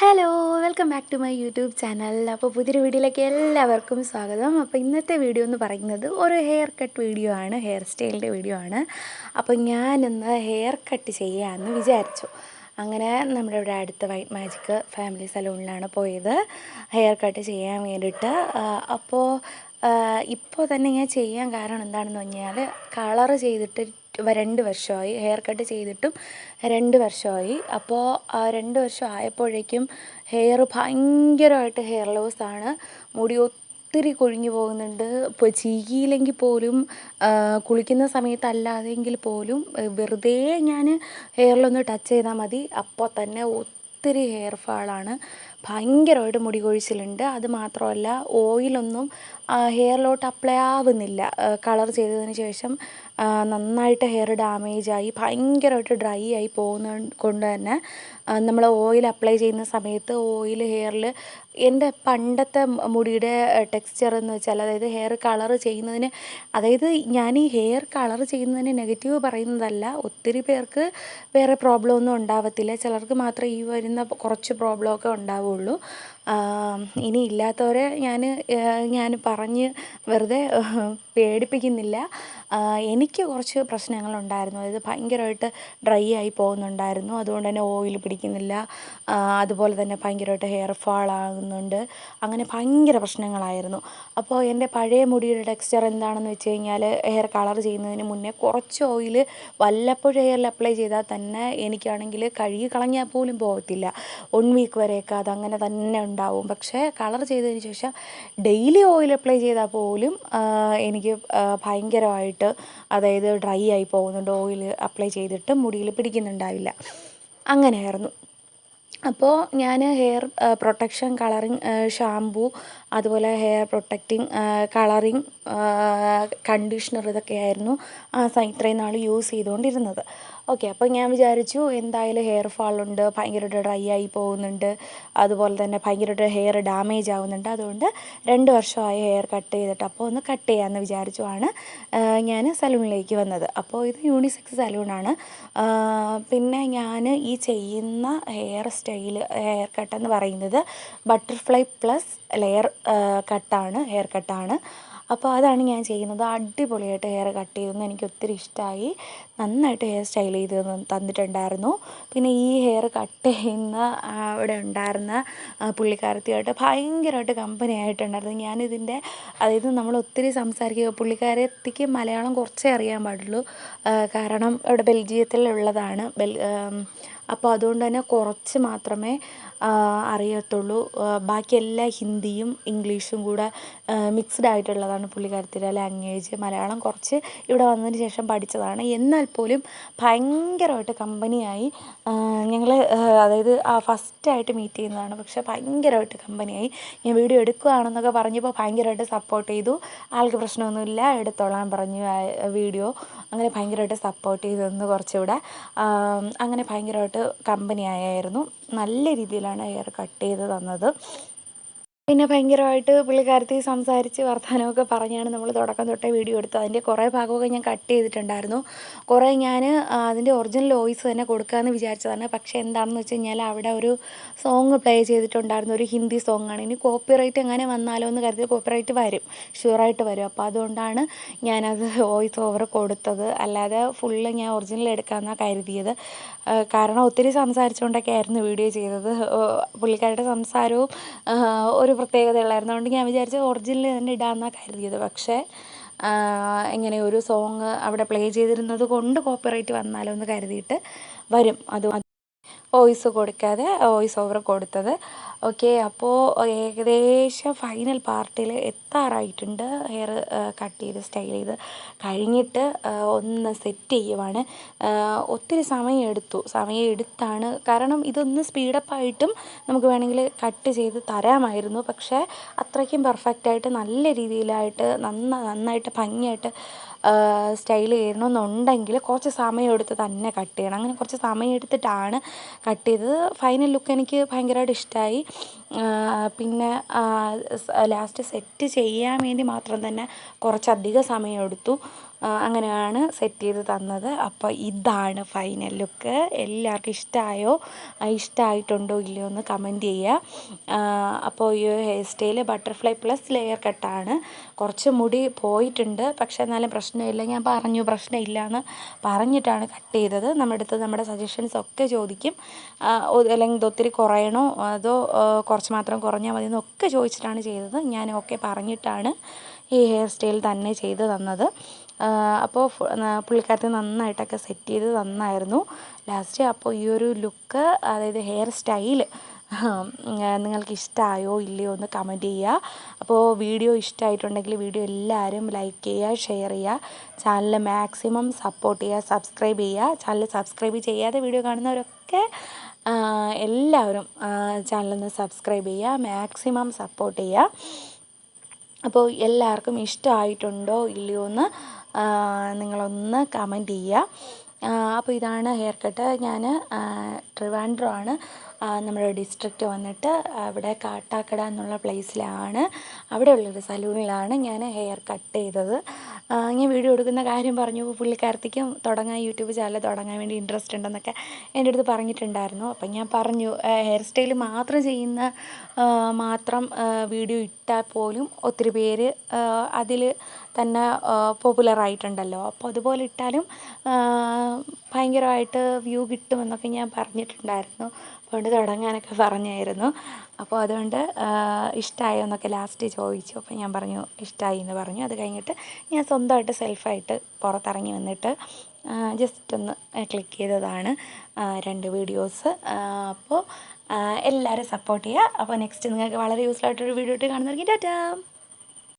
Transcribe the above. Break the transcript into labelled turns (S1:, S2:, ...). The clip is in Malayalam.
S1: Hello welcome back to my YouTube channel അപ്പോൾ പുതിയൊരു വീഡിയോയിലേക്ക് എല്ലാവർക്കും സ്വാഗതം. അപ്പോൾ ഇന്നത്തെ വീഡിയോ എന്ന് പറയുന്നത് ഒരു ഹെയർ കട്ട് വീഡിയോ ആണ് ഹെയർ സ്റ്റൈലിന്റെ വീഡിയോ ആണ്. അപ്പോൾ ഞാനിന്ന് ഹെയർ കട്ട് ചെയ്യാമെന്ന് വിചാരിച്ചു. അങ്ങനെ നമ്മുടെ ഇവിടെ അടുത്ത വൈറ്റ് മാജിക് ഫാമിലി സലൂണിലാണ് പോയത് ഹെയർ കട്ട് ചെയ്യാൻ വേണ്ടിയിട്ട്. അപ്പോൾ ഇപ്പോൾ തന്നെ ഞാൻ ചെയ്യാൻ കാരണം എന്താണെന്ന് പറഞ്ഞാൽ കളറ് ചെയ്തിട്ട് രണ്ട് വർഷമായി. ഹെയർ കട്ട് ചെയ്തിട്ടും രണ്ട് വർഷമായി. അപ്പോൾ ആ രണ്ട് വർഷം ആയപ്പോഴേക്കും ഹെയർ ഭയങ്കരമായിട്ട് ഹെയർ ലോസാണ് മുടി ഒത്തിരി കൊഴിഞ്ഞു പോകുന്നുണ്ട്. ഇപ്പോൾ ചീകിയില്ലെങ്കിൽ പോലും കുളിക്കുന്ന സമയത്തല്ലാതെങ്കിൽ പോലും വെറുതെ ഞാൻ ഹെയറിലൊന്ന് ടച്ച് ചെയ്താൽ മതി. അപ്പോൾ തന്നെ ഒത്തിരി ഹെയർ ഫാളാണ് ഭയങ്കരമായിട്ട് മുടി കൊഴിച്ചിലുണ്ട് അത് മാത്രമല്ല ഓയിലൊന്നും ഹെയറിലോട്ട് അപ്ലൈ ആവുന്നില്ല. കളർ ചെയ്തതിന് ശേഷം നന്നായിട്ട് ഹെയർ ഡാമേജ് ആയി ഭയങ്കരമായിട്ട് ഡ്രൈ ആയി പോകുന്ന കൊണ്ട് തന്നെ നമ്മൾ ഓയിൽ അപ്ലൈ ചെയ്യുന്ന സമയത്ത് ഓയിൽ ഹെയറിൽ എന്റെ പണ്ടത്തെ മുടിയുടെ ടെക്സ്ചർ എന്ന് വെച്ചാൽ അതായത് ഹെയർ കളർ ചെയ്യുന്നതിന് അതായത് ഞാൻ ഈ ഹെയർ കളർ ചെയ്യുന്നതിന് നെഗറ്റീവ് പറയുന്നതല്ല. ഒത്തിരി പേർക്ക് വേറെ പ്രോബ്ലം ഒന്നും ഉണ്ടാവത്തില്ല. ചിലർക്ക് മാത്രമേ ഈ വരുന്ന കുറച്ച് പ്രോബ്ലമൊക്കെ ഉണ്ടാവുള്ളൂ. ആം, ഇനി ഇല്ലാത്തവരെ ഞാൻ ഞാൻ പറഞ്ഞ് വെറുതെ പേടിപ്പിക്കുന്നില്ല. എനിക്ക് കുറച്ച് പ്രശ്നങ്ങളുണ്ടായിരുന്നു. അതായത് ഭയങ്കരമായിട്ട് ഡ്രൈ ആയി പോകുന്നുണ്ടായിരുന്നു. അതുകൊണ്ട് തന്നെ ഓയിൽ പിടിക്കുന്നില്ല. അതുപോലെ തന്നെ ഭയങ്കരമായിട്ട് ഹെയർ ഫാൾ ആകുന്നുണ്ട്. അങ്ങനെ ഭയങ്കര പ്രശ്നങ്ങളായിരുന്നു. അപ്പോൾ എന്റെ പഴയ മുടിയുടെ ടെക്സ്ചർ എന്താണെന്ന് വെച്ച് കഴിഞ്ഞാൽ ഹെയർ കളർ ചെയ്യുന്നതിന് മുന്നേ കുറച്ച് ഓയിൽ വല്ലപ്പോഴും ഹെയറിൽ അപ്ലൈ ചെയ്താൽ തന്നെ എനിക്കാണെങ്കിൽ കഴുകി കളഞ്ഞാൽ പോലും പോകത്തില്ല. വൺ വീക്ക് വരെയൊക്കെ അതങ്ങനെ തന്നെ ഉണ്ടാവും. പക്ഷേ കളർ ചെയ്തതിന് ശേഷം ഡെയിലി ഓയിൽ അപ്ലൈ ചെയ്താൽ പോലും എനിക്ക് ഭയങ്കരമായിട്ട് അതായത് ഡ്രൈ ആയി പോകുന്നുണ്ട്. ഓയിൽ അപ്ലൈ ചെയ്തിട്ട് മുടിയിൽ പിടിക്കുന്നുണ്ടാവില്ല. അങ്ങനെയായിരുന്നു. അപ്പോൾ ഞാൻ ഹെയർ പ്രൊട്ടക്ഷൻ കളറിങ് ഷാംപൂ അതുപോലെ ഹെയർ പ്രൊട്ടക്റ്റിംഗ് കളറിങ് കണ്ടീഷണർ ഇതൊക്കെയായിരുന്നു ആ ഇത്രയും നാൾ യൂസ് ചെയ്തുകൊണ്ടിരുന്നത് ഓക്കെ അപ്പോൾ ഞാൻ വിചാരിച്ചു എന്തായാലും ഹെയർ ഫാളുണ്ട് ഭയങ്കരമായിട്ട് ഡ്രൈ ആയി പോകുന്നുണ്ട് അതുപോലെ തന്നെ ഭയങ്കരമായിട്ട് ഹെയർ ഡാമേജ് ആവുന്നുണ്ട്. അതുകൊണ്ട് രണ്ട് വർഷമായി ഹെയർ കട്ട് ചെയ്തിട്ട് അപ്പോൾ ഒന്ന് കട്ട് ചെയ്യാമെന്ന് വിചാരിച്ചുമാണ് ഞാൻ സലൂണിലേക്ക് വന്നത്. അപ്പോൾ ഇത് യൂണിസെക്സ് സലൂണാണ് പിന്നെ ഞാൻ ഈ ചെയ്യുന്ന ഹെയർ സ്റ്റൈൽ ഹെയർ കട്ട് എന്ന് പറയുന്നത് ബട്ടർഫ്ലൈ പ്ലസ് ലെയർ കട്ടാണ് ഹെയർ കട്ടാണ് അപ്പോൾ അതാണ് ഞാൻ ചെയ്യുന്നത്. അടിപൊളിയായിട്ട് ഹെയർ കട്ട് ചെയ്തെന്ന് എനിക്ക് ഒത്തിരി ഇഷ്ടമായി നന്നായിട്ട് ഹെയർ സ്റ്റൈൽ ചെയ്ത് തന്ന് തന്നിട്ടുണ്ടായിരുന്നു. പിന്നെ ഈ ഹെയർ കട്ട് ചെയ്യുന്ന അവിടെ ഉണ്ടായിരുന്ന പുള്ളിക്കാരത്തിയായിട്ട് ഭയങ്കരമായിട്ട് കമ്പനി ആയിട്ടുണ്ടായിരുന്നു. ഞാനിതിന്റെ അതായത് നമ്മൾ ഒത്തിരി സംസാരിക്കുക പുള്ളിക്കാരത്തിക്ക് മലയാളം കുറച്ചേ അറിയാൻ പാടുള്ളൂ. കാരണം ഇവിടെ ബെൽജിയത്തിലുള്ളതാണ്. ബെൽ അപ്പോൾ അതുകൊണ്ട് തന്നെ കുറച്ച് മാത്രമേ അറിയത്തുള്ളൂ. ബാക്കിയെല്ലാം ഹിന്ദിയും ഇംഗ്ലീഷും കൂടെ മിക്സ്ഡ് ആയിട്ടുള്ളതാണ് പുള്ളിക്കാരത്തിന്റെ ലാംഗ്വേജ് മലയാളം കുറച്ച് ഇവിടെ വന്നതിന് ശേഷം പഠിച്ചതാണ്. എന്നാൽ പോലും ഭയങ്കരമായിട്ട് കമ്പനിയായി ഞങ്ങൾ അതായത് ഫസ്റ്റായിട്ട് മീറ്റ് ചെയ്യുന്നതാണ്. പക്ഷേ ഭയങ്കരമായിട്ട് കമ്പനിയായി. ഞാൻ വീഡിയോ എടുക്കുകയാണെന്നൊക്കെ പറഞ്ഞപ്പോൾ ഭയങ്കരമായിട്ട് സപ്പോർട്ട് ചെയ്തു. ആൾക്ക് പ്രശ്നമൊന്നുമില്ല. എടുത്തോളാൻ പറഞ്ഞു വീഡിയോ. അങ്ങനെ ഭയങ്കരമായിട്ട് സപ്പോർട്ട് ചെയ്തു കുറച്ചുകൂടെ. അങ്ങനെ ഭയങ്കരമായിട്ട് കമ്പനി ആയായിരുന്നു നല്ല രീതിയിലാണ് ഹെയർ കട്ട് ചെയ്ത് തന്നത്. പിന്നെ ഭയങ്കരമായിട്ട് പുള്ളിക്കാരത്തി സംസാരിച്ച് വർത്തമാനമൊക്കെ പറഞ്ഞാണ് നമ്മൾ തുടക്കം തൊട്ടേ വീഡിയോ എടുത്തത്. അതിന്റെ കുറേ ഭാഗമൊക്കെ ഞാൻ കട്ട് ചെയ്തിട്ടുണ്ടായിരുന്നു. കുറേ ഞാൻ അതിന്റെ ഒറിജിനൽ വോയിസ് തന്നെ കൊടുക്കാമെന്ന് വിചാരിച്ചതാണ്. പക്ഷേ എന്താണെന്ന് വെച്ച് കഴിഞ്ഞാൽ അവിടെ ഒരു സോങ് പ്ലേ ചെയ്തിട്ടുണ്ടായിരുന്നു. ഒരു ഹിന്ദി സോങ്ങാണ് ഇനി കോപ്പിറൈറ്റ് എങ്ങനെ വന്നാലോ എന്ന് കരുതി കോപ്പിറൈറ്റ് വരും. ഷുവറായിട്ട് വരും. അപ്പോൾ അതുകൊണ്ടാണ് ഞാനത് വോയിസ് ഓവർ കൊടുത്തത്. അല്ലാതെ ഫുള്ള് ഞാൻ ഒറിജിനൽ എടുക്കാമെന്നാണ് കരുതിയത്. കാരണം ഒത്തിരി സംസാരിച്ചുകൊണ്ടൊക്കെ ആയിരുന്നു വീഡിയോ ചെയ്തത് പുള്ളിക്കാരുടെ സംസാരവും ഒരു പ്രത്യേകത ഉള്ളായിരുന്നു അതുകൊണ്ട് ഞാൻ വിചാരിച്ചത് ഒറിജിനൽ തന്നെ ഇടാമെന്നാണ് കരുതിയത്. പക്ഷേ ഇങ്ങനെ ഒരു സോങ് അവിടെ പ്ലേ ചെയ്തിരുന്നത് കൊണ്ട് കോപ്പിറൈറ്റ് വന്നാലോ എന്ന് കരുതിയിട്ട് വരും. അത് വോയിസ് കൊടുക്കാതെ വോയിസ് ഓവർ കൊടുത്തത്. ഓക്കെ അപ്പോൾ ഏകദേശം ഫൈനൽ പാർട്ടിൽ എത്താറായിട്ടുണ്ട്. ഹെയർ കട്ട് ചെയ്ത് സ്റ്റൈൽ ചെയ്ത് കഴിഞ്ഞിട്ട് ഒന്ന് സെറ്റ് ചെയ്യുവാണ്. ഒത്തിരി സമയം എടുത്തു. സമയം എടുത്താണ്. കാരണം ഇതൊന്ന് സ്പീഡപ്പായിട്ടും നമുക്ക് വേണമെങ്കിൽ കട്ട് ചെയ്ത് തരാമായിരുന്നു. പക്ഷേ അത്രയ്ക്കും പെർഫെക്റ്റായിട്ട് നല്ല രീതിയിലായിട്ട് നന്ന നന്നായിട്ട് ഭംഗിയായിട്ട് സ്റ്റൈൽ ചെയ്യണമെന്നുണ്ടെങ്കിൽ കുറച്ച് സമയം എടുത്ത് തന്നെ കട്ട് ചെയ്യണം. അങ്ങനെ കുറച്ച് സമയം എടുത്തിട്ടാണ് കട്ട് ചെയ്തത്. ഫൈനൽ ലുക്ക് എനിക്ക് ഭയങ്കരമായിട്ട് ഇഷ്ടമായി പിന്നെ ലാസ്റ്റ് സെറ്റ് ചെയ്യാൻ വേണ്ടി മാത്രം തന്നെ കുറച്ചധികം സമയം എടുത്തു. ആ, അങ്ങനെയാണ് സെറ്റ് ചെയ്ത് തന്നത്. അപ്പോൾ ഇതാണ് ഫൈനൽ ലുക്ക് എല്ലാവർക്കും ഇഷ്ടമായോ ഇഷ്ടമായിട്ടുണ്ടോ ഇല്ലയോ എന്ന് കമന്റ് ചെയ്യുക അപ്പോൾ ഈ hairstyle butterfly plus layer കട്ടാണ് കുറച്ച് മുടി പോയിട്ടുണ്ട്. പക്ഷേ എന്നാലും പ്രശ്നമില്ല. ഞാൻ പറഞ്ഞു പ്രശ്നമില്ല എന്ന് പറഞ്ഞിട്ടാണ് കട്ട് ചെയ്തത്. നമ്മുടെ അടുത്ത് നമ്മുടെ സജഷൻസ് ഒക്കെ ചോദിക്കും. അല്ലെങ്കിൽ ഒത്തിരി കുറയണോ? അതോ കുറച്ച് മാത്രം കുറഞ്ഞാൽ മതി എന്നൊക്കെ ചോദിച്ചിട്ടാണ് ചെയ്തത്. ഞാൻ ഓക്കെ പറഞ്ഞിട്ടാണ് ഈ ഹെയർ സ്റ്റൈൽ തന്നെ ചെയ്ത് തന്നത്. അപ്പോൾ പുള്ളിക്കാരത്തെ നന്നായിട്ടൊക്കെ സെറ്റ് ചെയ്ത് തന്നായിരുന്നു ലാസ്റ്റ് അപ്പോൾ ഈ ഒരു ലുക്ക് അതായത് ഹെയർ സ്റ്റൈൽ നിങ്ങൾക്ക് ഇഷ്ടമായോ ഇല്ലയോ എന്ന് കമന്റ് ചെയ്യുക അപ്പോൾ വീഡിയോ ഇഷ്ടമായിട്ടുണ്ടെങ്കിൽ വീഡിയോ എല്ലാവരും ലൈക്ക് ചെയ്യുക ഷെയർ ചെയ്യുക ചാനൽ മാക്സിമം സപ്പോർട്ട് ചെയ്യുക സബ്സ്ക്രൈബ് ചെയ്യുക ചാനൽ സബ്സ്ക്രൈബ് ചെയ്യാതെ വീഡിയോ കാണുന്നവരൊക്കെ എല്ലാവരും ചാനലൊന്ന് സബ്സ്ക്രൈബ് ചെയ്യുക മാക്സിമം സപ്പോർട്ട് ചെയ്യുക അപ്പോൾ എല്ലാവർക്കും ഇഷ്ടമായിട്ടുണ്ടോ ഇല്ലയോ എന്ന് നിങ്ങളൊന്ന് കമന്റ് ചെയ്യുക അപ്പോൾ ഇതാണ് ഹെയർ കട്ട് ഞാൻ ട്രിവാൻഡ്രം ആണ്. നമ്മുടെ ഡിസ്ട്രിക്റ്റ് വന്നിട്ട് അവിടെ കാട്ടാക്കട എന്നുള്ള പ്ലേസിലാണ് അവിടെയുള്ളൊരു സലൂണിലാണ് ഞാൻ ഹെയർ കട്ട് ചെയ്തത്. ഞാൻ വീഡിയോ എടുക്കുന്ന കാര്യം പറഞ്ഞു. പുള്ളിക്കാർത്തിക്കും തുടങ്ങാൻ യൂട്യൂബ് ചാനൽ തുടങ്ങാൻ വേണ്ടി ഇൻട്രസ്റ്റ് ഉണ്ടെന്നൊക്കെ എന്റെ അടുത്ത് പറഞ്ഞിട്ടുണ്ടായിരുന്നു. അപ്പം ഞാൻ പറഞ്ഞു ഹെയർ സ്റ്റൈൽ മാത്രം ചെയ്യുന്ന മാത്രം വീഡിയോ ഇട്ടാൽ പോലും ഒത്തിരി പേര് അതിൽ തന്നെ പോപ്പുലർ ആയിട്ടുണ്ടല്ലോ. അപ്പോൾ അതുപോലെ ഇട്ടാലും ഭയങ്കരമായിട്ട് വ്യൂ കിട്ടുമെന്നൊക്കെ ഞാൻ പറഞ്ഞിട്ടുണ്ടായിരുന്നു. അതുകൊണ്ട് തുടങ്ങാനൊക്കെ പറഞ്ഞായിരുന്നു. അപ്പോൾ അതുകൊണ്ട് ഇഷ്ടമായോ എന്നൊക്കെ ലാസ്റ്റ് ചോദിച്ചു. അപ്പോൾ ഞാൻ പറഞ്ഞു ഇഷ്ടമായി എന്ന് പറഞ്ഞു. അത് കഴിഞ്ഞിട്ട് ഞാൻ സ്വന്തമായിട്ട് സെൽഫായിട്ട് പുറത്തിറങ്ങി വന്നിട്ട് ജസ്റ്റ് ഒന്ന് ക്ലിക്ക് ചെയ്തതാണ് രണ്ട് വീഡിയോസ് അപ്പോൾ എല്ലാവരും സപ്പോർട്ട് ചെയ്യുക. അപ്പോൾ നെക്സ്റ്റ് നിങ്ങൾക്ക് വളരെ യൂസ്ഫുൾ ആയിട്ടൊരു വീഡിയോ ഇട്ട് കാണുന്നതായിരിക്കും. ടാറ്റാ